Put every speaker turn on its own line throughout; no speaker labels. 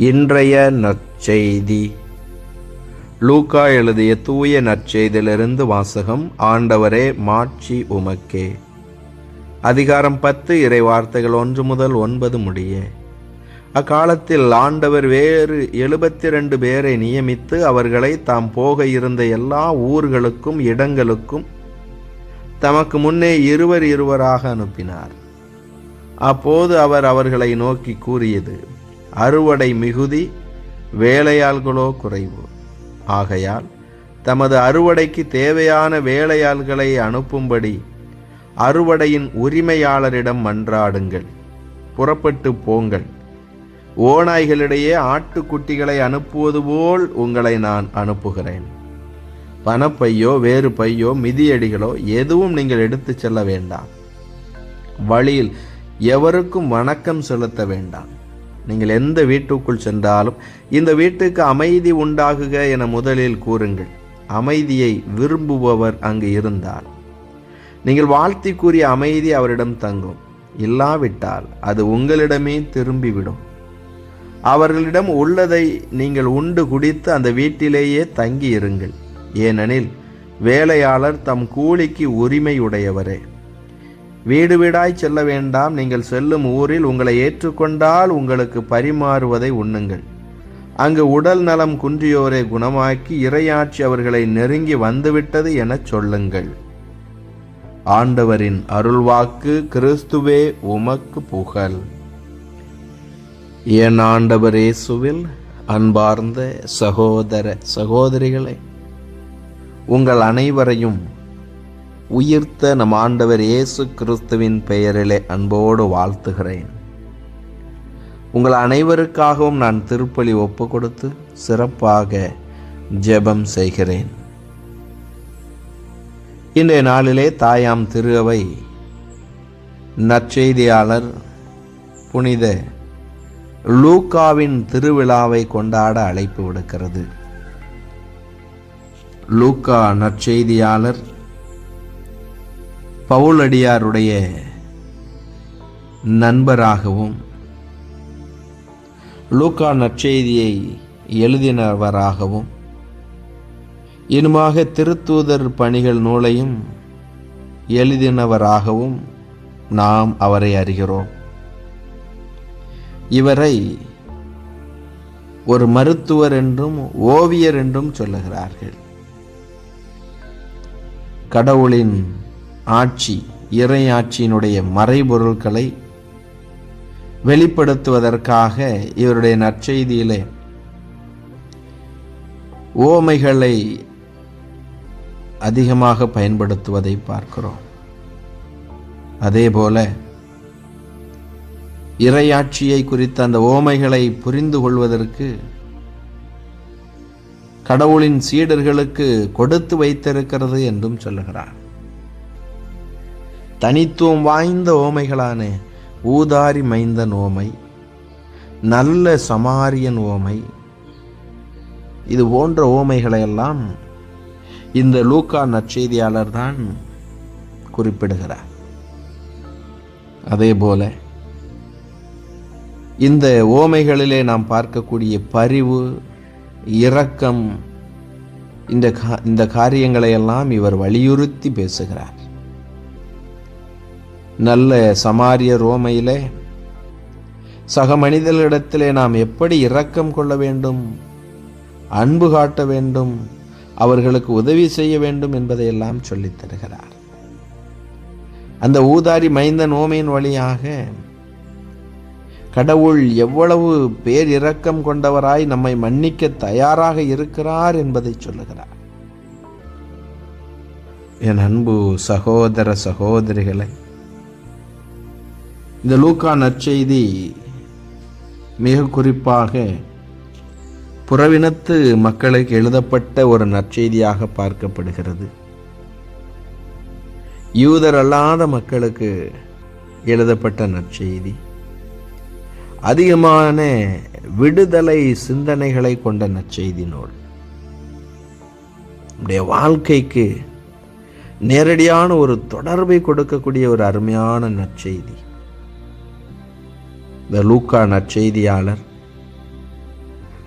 இன்றைய நற்செய்தி. லூக்கா எழுதிய தூய நற்செய்தியிலிருந்து வாசகம் ஆண்டவரே மாட்சி உமக்கே. அதிகாரம் பத்து இறை வார்த்தைகள் ஒன்று முதல் ஒன்பது முடிய. அக்காலத்தில் ஆண்டவர் வேறு எழுபத்தி ரெண்டு பேரை நியமித்து அவர்களை தாம் போக இருந்த எல்லா ஊர்களுக்கும் இடங்களுக்கும் தமக்கு முன்னே இருவர் இருவராக அனுப்பினார். அப்போது அவர் அவர்களை நோக்கி கூறியது அறுவடை மிகுதி வேலையாள்களோ குறைவு. ஆகையால் தமது அறுவடைக்கு தேவையான வேலையாள்களை அனுப்பும்படி அறுவடையின் உரிமையாளரிடம் மன்றாடுங்கள். புறப்பட்டு போங்கள். ஓநாய்களிடையே ஆட்டுக்குட்டிகளை அனுப்புவது போல் உங்களை நான் அனுப்புகிறேன். பணப்பையோ வேறு பையோ மிதியடிகளோ எதுவும் நீங்கள் எடுத்துச் செல்ல வேண்டாம். வழியில் எவருக்கும் வணக்கம் செலுத்த வேண்டாம். நீங்கள் எந்த வீட்டுக்குள் சென்றாலும் இந்த வீட்டுக்கு அமைதி உண்டாகுக என முதலில் கூறுங்கள். அமைதியை விரும்புபவர் அங்கு இருந்தால் நீங்கள் வாழ்த்தி கூறிய அமைதி அவரிடம் தங்கும். இல்லாவிட்டால் அது உங்களிடமே திரும்பிவிடும். அவர்களிடம் உள்ளதை நீங்கள் உண்டு குடித்து அந்த வீட்டிலேயே தங்கி இருங்கள் ஏனெனில் வேலையாளர் தம் கூலிக்கு உரிமையுடையவரே. வீடு வீடாய் செல்ல வேண்டாம். நீங்கள் செல்லும் ஊரில் உங்களை ஏற்றுக்கொண்டால் உங்களுக்கு பரிமாறுவதை உண்ணுங்கள். அங்கு உடல் நலம் குன்றியோரை குணமாக்கி இரையாட்சி அவர்களை நெருங்கி வந்துவிட்டது எனச் சொல்லுங்கள். ஆண்டவரின் அருள்வாக்கு கிறிஸ்துவே உமக்கு புகழ். என் ஆண்டவர் இயேசுவில் அன்பார்ந்த சகோதர சகோதரிகளே உங்கள் அனைவரையும் உயிர்த்த நம் ஆண்டவர் இயேசு கிறிஸ்துவின் பெயரிலே அன்போடு வாழ்த்துகிறேன். உங்கள் அனைவருக்காகவும் நான் திருப்பலி ஒப்பு கொடுத்து சிறப்பாக ஜெபம் செய்கிறேன். இன்றைய நாளிலே தாயாம் திருவை நற்செய்தியாளர் புனித லூக்காவின் திருவிழாவை கொண்டாட அழைப்பு விடுக்கிறது. லூக்கா நற்செய்தியாளர் பவுலடியாருடைய நண்பராகவும் லூக்கா நற்செய்தியை எழுதினவராகவும் இனிமாக திருத்தூதர் பணிகள் நூலையும் எழுதினவராகவும் நாம் அவரை அறிகிறோம். இவரை ஒரு மருத்துவர் என்றும் ஓவியர் என்றும் சொல்லுகிறார்கள். கடவுளின் ஆட்சி இறையாட்சியினுடைய மறைபொருள்களை மறைபொருட்களை வெளிப்படுத்துவதற்காக இவருடைய நற்செய்தியிலே ஓமைகளை அதிகமாக பயன்படுத்துவதை பார்க்கிறோம். அதேபோல இறையாட்சியை குறித்த அந்த ஓமைகளை புரிந்து கொள்வதற்கு கடவுளின் சீடர்களுக்கு கொடுத்து வைத்திருக்கிறது என்றும் சொல்லுகிறார். தனித்துவம் வாய்ந்த ஓமைகளான ஊதாரி மைந்தன் ஓமை நல்ல சமாரியன் ஓமை. இது போன்ற ஓமைகளை எல்லாம் இந்த லூக்கா நற்செய்தியாளர் தான் குறிப்பிடுகிறார். அதே போல இந்த ஓமைகளிலே நாம் பார்க்கக்கூடிய பரிவு இரக்கம் இந்த கா இந்த காரியங்களை எல்லாம் இவர் வலியுறுத்தி பேசுகிறார். நல்ல சமாரிய ரோமையிலே சக மனிதர்களிடத்திலே நாம் எப்படி இரக்கம் கொள்ள வேண்டும் அன்பு காட்ட வேண்டும் அவர்களுக்கு உதவி செய்ய வேண்டும் என்பதையெல்லாம் சொல்லித் தருகிறார். அந்த ஊதாரி மைந்த நோமையின் வழியாக கடவுள் எவ்வளவு பேர் இரக்கம் கொண்டவராய் நம்மை மன்னிக்க தயாராக இருக்கிறார் என்பதை சொல்லுகிறார். என் அன்பு சகோதர சகோதரிகளை இந்த லூக்கா நற்செய்தி மிக குறிப்பாக புறவினத்து மக்களுக்கு எழுதப்பட்ட ஒரு நற்செய்தியாக பார்க்கப்படுகிறது. யூதர் அல்லாத மக்களுக்கு எழுதப்பட்ட நற்செய்தி. அதிகமான விடுதலை சிந்தனைகளை கொண்ட நற்செய்தி நூல். நம்முடைய வாழ்க்கைக்கு நேரடியான ஒரு தொடர்பை கொடுக்கக்கூடிய ஒரு அருமையான நற்செய்தி. இந்த லூக்கா நற்செய்தியாளர்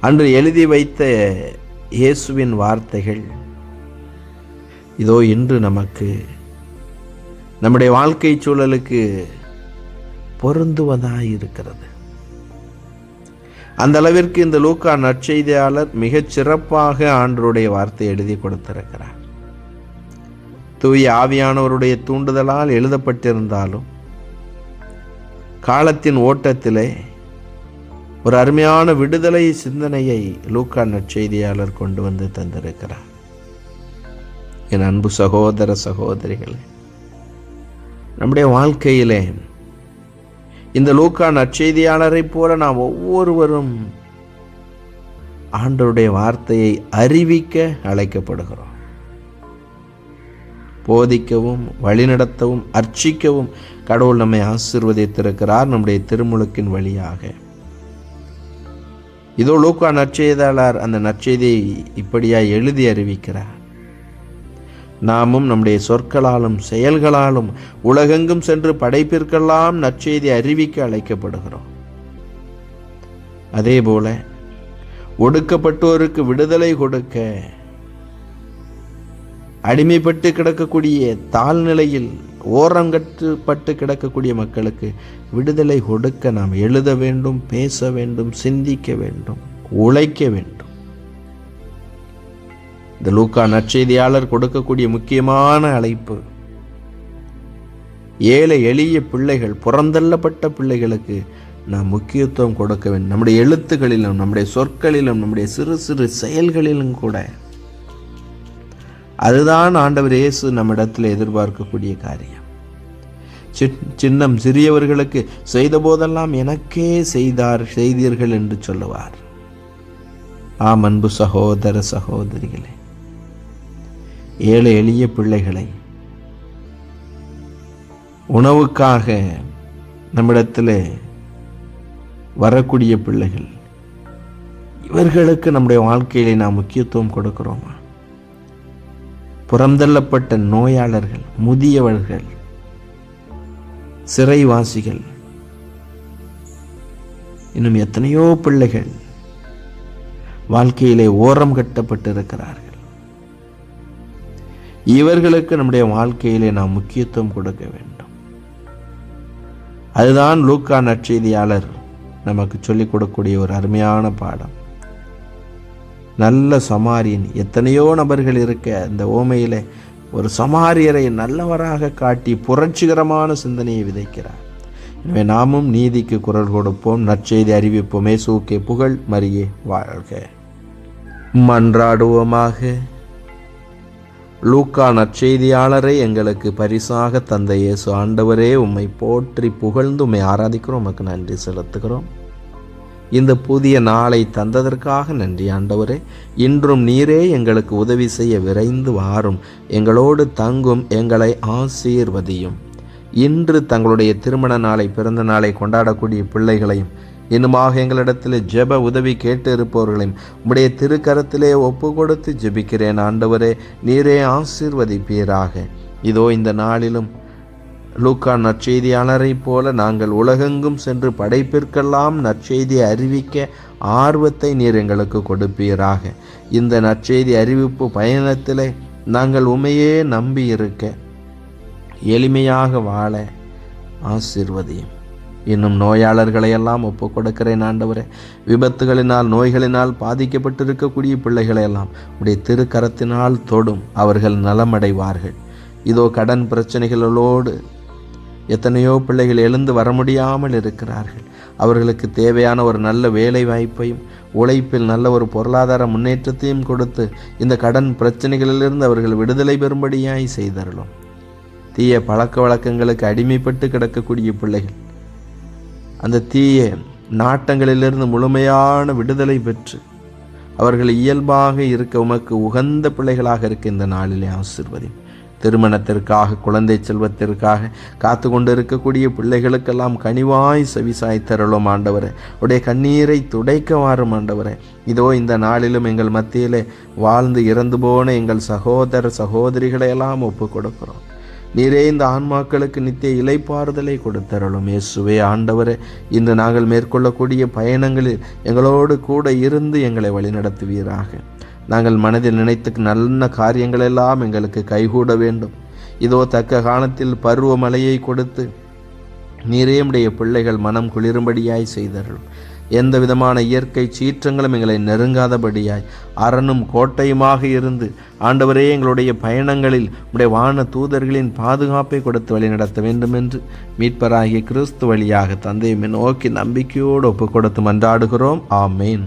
அன்று எழுதி வைத்த இயேசுவின் வார்த்தைகள் இதோ இன்று நமக்கு நம்முடைய வாழ்க்கை சூழலுக்கு பொருந்துவதாக இருக்கிறது. அந்த அளவிற்கு இந்த லூக்கா நற்செய்தியாளர் மிகச் சிறப்பாக ஆண்டருடைய வார்த்தை எழுதி கொடுத்திருக்கிறார். தூய ஆவியானவருடைய தூண்டுதலால் எழுதப்பட்டிருந்தாலும் காலத்தின் ஓட்டத்திலே ஒரு அருமையான விடுதலை சிந்தனையை லூக்கா நற்செய்தியாளர் கொண்டு வந்து தந்திருக்கிறார். என் அன்பு சகோதர சகோதரிகளே நம்முடைய வாழ்க்கையிலே இந்த லூக்கா நற்செய்தியாளரைப் போல நாம் ஒவ்வொருவரும் ஆண்டவருடைய வார்த்தையை அறிவிக்க அழைக்கப்படுகிறோம். போதிக்கவும் வழிநடத்தவும் அர்ச்சிக்கவும் கடவுள் நம்மை ஆசிர்வதித்திருக்கிறார் நம்முடைய திருமுழுக்கின் வழியாக. இதோ லூக்கா நற்செய்தாளர் அந்த நற்செய்தியை இப்படியாக எழுதி அறிவிக்கிறார். நாமும் நம்முடைய சொற்களாலும் செயல்களாலும் உலகெங்கும் சென்று படைப்பிற்கெல்லாம் நற்செய்தி அறிவிக்க அழைக்கப்படுகிறோம். அதேபோல ஒடுக்கப்பட்டோருக்கு விடுதலை கொடுக்க அடிமைப்பட்டு கிடக்கக்கூடிய தாழ்நிலையில் ஓரங்கட்டுப்பட்டு கிடக்கக்கூடிய மக்களுக்கு விடுதலை கொடுக்க நாம் எழுத வேண்டும் பேச வேண்டும் சிந்திக்க வேண்டும் உழைக்க வேண்டும். இந்த லூக்கா நற்செய்தியாளர் கொடுக்கக்கூடிய முக்கியமான அழைப்பு ஏழை எளிய பிள்ளைகள் புறந்தள்ளப்பட்ட பிள்ளைகளுக்கு நாம் முக்கியத்துவம் கொடுக்க வேண்டும். நம்முடைய எழுத்துக்களிலும் நம்முடைய சொற்களிலும் நம்முடைய சிறு சிறு செயல்களிலும் கூட அதுதான் ஆண்டவர் இயேசு நம்மிடத்தில் எதிர்பார்க்கக்கூடிய காரியம். சின்னம் சிறியவர்களுக்கு செய்த போதெல்லாம் எனக்கே செய்தார் செய்தீர்கள் என்று சொல்லுவார். ஆம் அன்பு சகோதர சகோதரிகளே ஏழை எளிய பிள்ளைகளை உணவுக்காக நம்மிடத்தில் வரக்கூடிய பிள்ளைகள் இவர்களுக்கு நம்முடைய வாழ்க்கையிலே நாம் முக்கியத்துவம் கொடுக்கிறோமா? புறந்தள்ளப்பட்ட நோயாளர்கள் முதியவர்கள் சிறைவாசிகள் இன்னும் எத்தனையோ பிள்ளைகள் வாழ்க்கையிலே ஓரம் கட்டப்பட்டிருக்கிறார்கள். இவர்களுக்கு நம்முடைய வாழ்க்கையிலே நாம் முக்கியத்துவம் கொடுக்க வேண்டும். அதுதான் லூக்கா நற்செய்தியாளர் நமக்கு சொல்லிக் கொடுக்கக்கூடிய ஒரு அருமையான பாடம். நல்ல சமாரியன். எத்தனையோ நபர்கள் இருக்க இந்த ஓமையில் ஒரு சமாரியரை நல்லவராக காட்டி புரட்சிகரமான சிந்தனையை விதைக்கிறார். எனவே நாமும் நீதிக்கு குரல் கொடுப்போம் நற்செய்தி அறிவிப்போமே. சூக்கே புகழ் மரியே வாழ்க. மன்றாடுவோமாக. லூக்கா நற்செய்தியாளரை எங்களுக்கு பரிசாக தந்த இயேசு ஆண்டவரே உம்மை போற்றி புகழ்ந்து உம்மை ஆராதிக்கிறோம். உமக்கு நன்றி செலுத்துகிறோம். இந்த புதிய நாளை தந்ததற்காக நன்றி ஆண்டவரே. இன்றும் நீரே எங்களுக்கு உதவி செய்ய விரைந்து வாரும். எங்களோடு தங்கும் எங்களை ஆசீர்வதியும். இன்று தங்களுடைய திருமண நாளை பிறந்த நாளை கொண்டாடக்கூடிய பிள்ளைகளையும் இன்னுமாக எங்களிடத்தில் ஜெப உதவி கேட்டு இருப்பவர்களையும் உம்முடைய திருக்கரத்திலே ஒப்பு கொடுத்து ஜெபிக்கிறேன் ஆண்டவரே. நீரே ஆசீர்வதிப்பீராக. இதோ இந்த நாளிலும் லூக்கா நற்செய்தியாளரைப் போல நாங்கள் உலகெங்கும் சென்று படைப்பிற்கெல்லாம் நற்செய்தி அறிவிக்க ஆர்வத்தை நீர் எங்களுக்கு கொடுப்பீராக. இந்த நற்செய்தி அறிவிப்பு பயணத்தில் நாங்கள் உமையே நம்பி இருக்க எளிமையாக வாழ ஆசிர்வதியும். இன்னும் நோயாளர்களை எல்லாம் கொடுக்கிறேன் ஆண்டவரே. விபத்துகளினால் நோய்களினால் பாதிக்கப்பட்டிருக்கக்கூடிய பிள்ளைகளையெல்லாம் உடைய திருக்கரத்தினால் தொடும். அவர்கள் நலமடைவார்கள். இதோ கடன் பிரச்சனைகளோடு எத்தனையோ பிள்ளைகள் எழுந்து வர முடியாமல் இருக்கிறார்கள். அவர்களுக்கு தேவையான ஒரு நல்ல வேலை வாய்ப்பையும் உழைப்பில் நல்ல ஒரு பொருளாதார முன்னேற்றத்தையும் கொடுத்து இந்த கடன் பிரச்சனைகளிலிருந்து அவர்கள் விடுதலை பெறும்படியாய் செய்தருளும். தீய பழக்க வழக்கங்களுக்கு அடிமைப்பட்டு கிடக்கக்கூடிய பிள்ளைகள் அந்த தீய நாட்டங்களிலிருந்து முழுமையான விடுதலை பெற்று அவர்கள் இயல்பாக இருக்க உமக்கு உகந்த பிள்ளைகளாக இருக்க இந்த நாளிலே ஆசிர்வதி திருமணத்திற்காக குழந்தை செல்வத்திற்காக காத்து கொண்டு இருக்கக்கூடிய பிள்ளைகளுக்கெல்லாம் கனிவாய் செவிசாய் தருளும் ஆண்டவரே. உடைய கண்ணீரை துடைக்க வாரும் ஆண்டவரே. இதோ இந்த நாளிலும் எங்கள் மத்தியிலே வாழ்ந்து இறந்து போன எங்கள் சகோதர சகோதரிகளையெல்லாம் ஒப்பு கொடுக்கிறோம் நீரே இந்த ஆன்மாக்களுக்கு நித்திய இலைப்பாறுதலை கொடுத்தருளும் இயேசுவே ஆண்டவரே. இன்று நாங்கள் மேற்கொள்ளக்கூடிய பயணங்களில் எங்களோடு கூட இருந்து எங்களை வழிநடத்துவீராக. நாங்கள் மனதில் நினைத்து நல்ல காரியங்களெல்லாம் எங்களுக்கு கைகூட வேண்டும். இதோ தக்க காலத்தில் பருவமழையை கொடுத்து நீரேமுடைய பிள்ளைகள் மனம் குளிரும்படியாய் செய்தார்கள் எந்த விதமான இயற்கை சீற்றங்களும் எங்களை நெருங்காதபடியாய் அரணும் கோட்டையுமாக இருந்து ஆண்டவரே எங்களுடைய பயணங்களில் உடைய வான தூதர்களின் பாதுகாப்பை கொடுத்து வழிநடத்த வேண்டும் என்று மீட்பராகிய கிறிஸ்து வழியாக தந்தையுமே நோக்கி நம்பிக்கையோடு ஒப்பு கொடுத்து மன்றாடுகிறோம். ஆமேன்.